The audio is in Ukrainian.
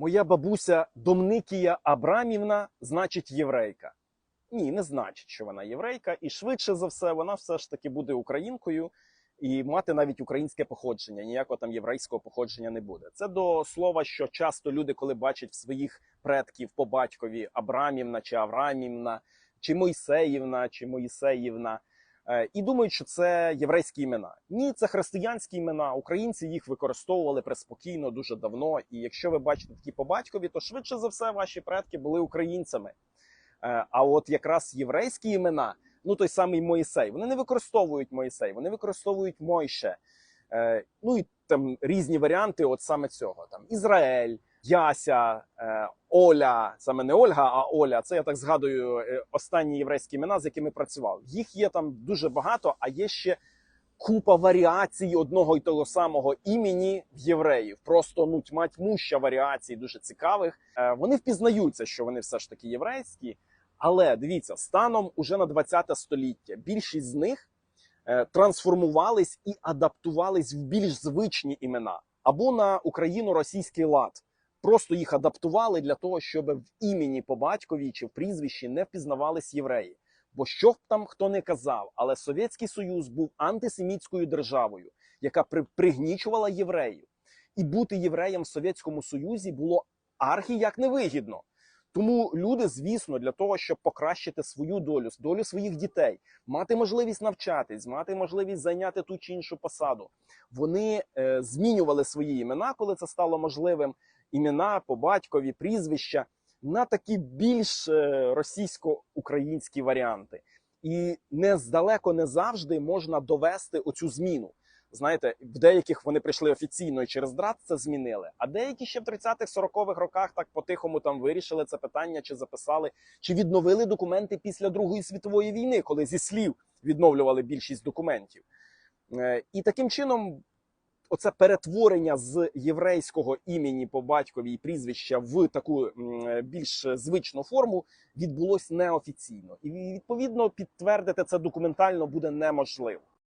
Моя бабуся Домникія Абрамівна значить єврейка. Ні, не значить, що вона єврейка, і швидше за все вона все ж таки буде українкою і мати навіть українське походження. Ніякого там єврейського походження не буде. Це до слова, що часто люди, коли бачать в своїх предків по батькові Абрамівна чи Аврамівна, чи Мойсеївна, чи Моїсеївна, і думають, що це єврейські імена. Ні, це християнські імена. Українці їх використовували преспокійно дуже давно. І якщо ви бачите такі по батькові, то швидше за все ваші предки були українцями. Е, А от якраз єврейські імена, ну той самий Моїсей, вони не використовують Моїсей, вони використовують Мойше. Е, Ну і там різні варіанти, от саме цього. Там Ізраїль, Яся, е, Оля, саме не Ольга, а Оля. Це я так згадую е, останні єврейські імена, з якими працював. Їх є там дуже багато, а є ще купа варіацій одного і того самого імені в євреїв. Просто ну тьма тьмуща варіацій, дуже цікавих. Е, Вони впізнаються, що вони все ж таки єврейські. Але дивіться, станом уже на 20 століття більшість з них е, трансформувались і адаптувались в більш звичні імена або на україно-російський лад. Просто їх адаптували для того, щоб в імені по батькові чи в прізвищі не впізнавались євреї. Бо що б там хто не казав, але Совєтський Союз був антисемітською державою, яка при, пригнічувала євреїв. І бути євреєм в Совєтському Союзі було архі як невигідно. Тому люди, звісно, для того, щоб покращити свою долю, долю своїх дітей, мати можливість навчатись, мати можливість зайняти ту чи іншу посаду, вони е, змінювали свої імена, коли це стало можливим. Імена по батькові, прізвища на такі більш е, російсько-українські варіанти. І не здалеко не завжди можна довести оцю зміну. Знаєте, в деяких вони прийшли офіційно і через драт це змінили, а деякі ще в 30-х, 40-х роках так по-тихому там вирішили це питання, чи записали, чи відновили документи після Другої світової війни, коли зі слів відновлювали більшість документів. Е, І таким чином, оце перетворення з єврейського імені по батькові і прізвища в таку більш звичну форму відбулось неофіційно, і відповідно підтвердити це документально буде неможливо.